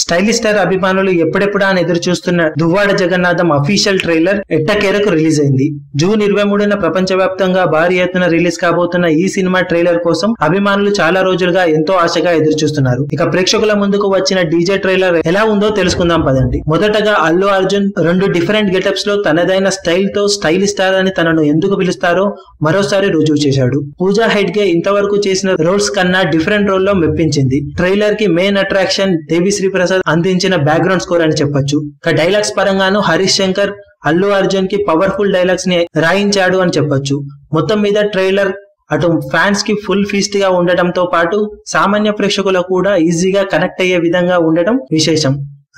Stylish star అభిమానులు ఎప్పుడెప్పుడా అని ఎదురు చూస్తున్న దువ్వాడ జగన్నాథం అఫీషియల్ ట్రైలర్ ఎట్టకేరకు రిలీజ్ అయింది. జూన్ ఇరవై మూడున ప్రపంచవ్యాప్తంగా భారీ ఎత్తున రిలీజ్ కాబోతున్న ఈ సినిమా ట్రైలర్ కోసం అభిమానులు చాలా రోజులుగా ఎంతో ఆశగా ఎదురు చూస్తున్నారు ఇక ప్రేక్షకుల ముందుకు వచ్చిన డీజే ట్రైలర్ ఎలా ఉందో తెలుసుకుందాం పదండి. మొదటగా అల్లు అర్జున్ రెండు డిఫరెంట్ గెటప్స్లో తనదైన స్టైల్తో స్టైలిష్ స్టార్ అని తనను ఎందుకు పిలుస్తారో మరోసారి రుజువు చేశాడు. పూజా హెడ్గే ఇంతవరకు చేసిన రోల్స్ కన్నా డిఫరెంట్ రోల్లో మెప్పించింది. ట్రైలర్కి మెయిన్ అట్రాక్షన్ దేవిశ్రీ ప్రసాద్ అందించిన బ్యాక్గ్రౌండ్ స్కోర్ అని చెప్పొచ్చు. ఇక డైలాగ్స్ పరంగాను హరీష్ శంకర్ అల్లు అర్జున్కి పవర్ఫుల్ డైలాగ్స్ని రాయించాడు అని చెప్పొచ్చు. మొత్తం మీద ట్రైలర్ అటు ఫ్యాన్స్కి ఫుల్ ఫీస్ట్గా ఉండటంతో పాటు సామాన్య ప్రేక్షకులకు కూడా ఈజీగా కనెక్ట్ అయ్యే విధంగా ఉండటం విశేషం.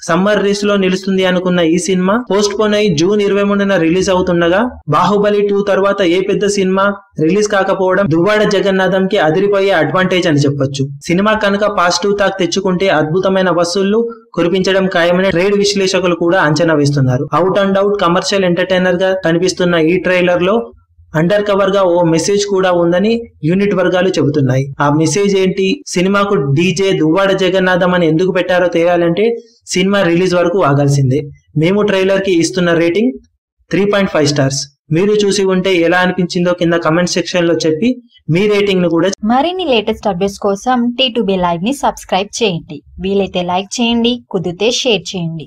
సమ్మర్ రేస్లో నిలుస్తుంది అనుకున్న ఈ సినిమా పోస్ట్ పోన్ అయి జూన్ ఇరవై మూడున రిలీజ్ అవుతుండగా బాహుబలి టూ తర్వాత ఏ పెద్ద సినిమా రిలీజ్ కాకపోవడం దువ్వాడ జగన్నాథం కి అదిరిపోయే అడ్వాంటేజ్ అని చెప్పొచ్చు. సినిమా కనుక పాజిటివ్ టాక్ తెచ్చుకుంటే అద్భుతమైన వసూళ్ళు కురిపించడం ఖాయమని ట్రేడ్ విశ్లేషకులు కూడా అంచనా వేస్తున్నారు. అవుట్ అండ్ అవుట్ కమర్షియల్ ఎంటర్టైనర్గా కనిపిస్తున్న ఈ ట్రైలర్లో అండర్ కవర్గా ఓ మెసేజ్ కూడా ఉందని యూనిట్ వర్గాలు చెబుతున్నాయి. ఆ మెసేజ్ ఏంటి? సినిమాకు డీజే దువ్వాడ జగన్నాథం అని ఎందుకు పెట్టారో తెలియాలంటే సినిమా రిలీజ్ వరకు ఆగాల్సిందే. మేము ట్రైలర్కి ఇస్తున్న rating three point five stars మీరు చూసి ఉంటే ఎలా అనిపించిందో కింద కమెంట్ సెక్షన్లో చెప్పి మీ రేటింగ్ను కూడా మరిన్ని లేటెస్ట్ అప్డేట్స్ కోసం టీ టు లైవ్ని సబ్స్క్రైబ్ చేయండి. వీలైతే లైక్ చేయండి కుదిరితే షేర్ చేయండి.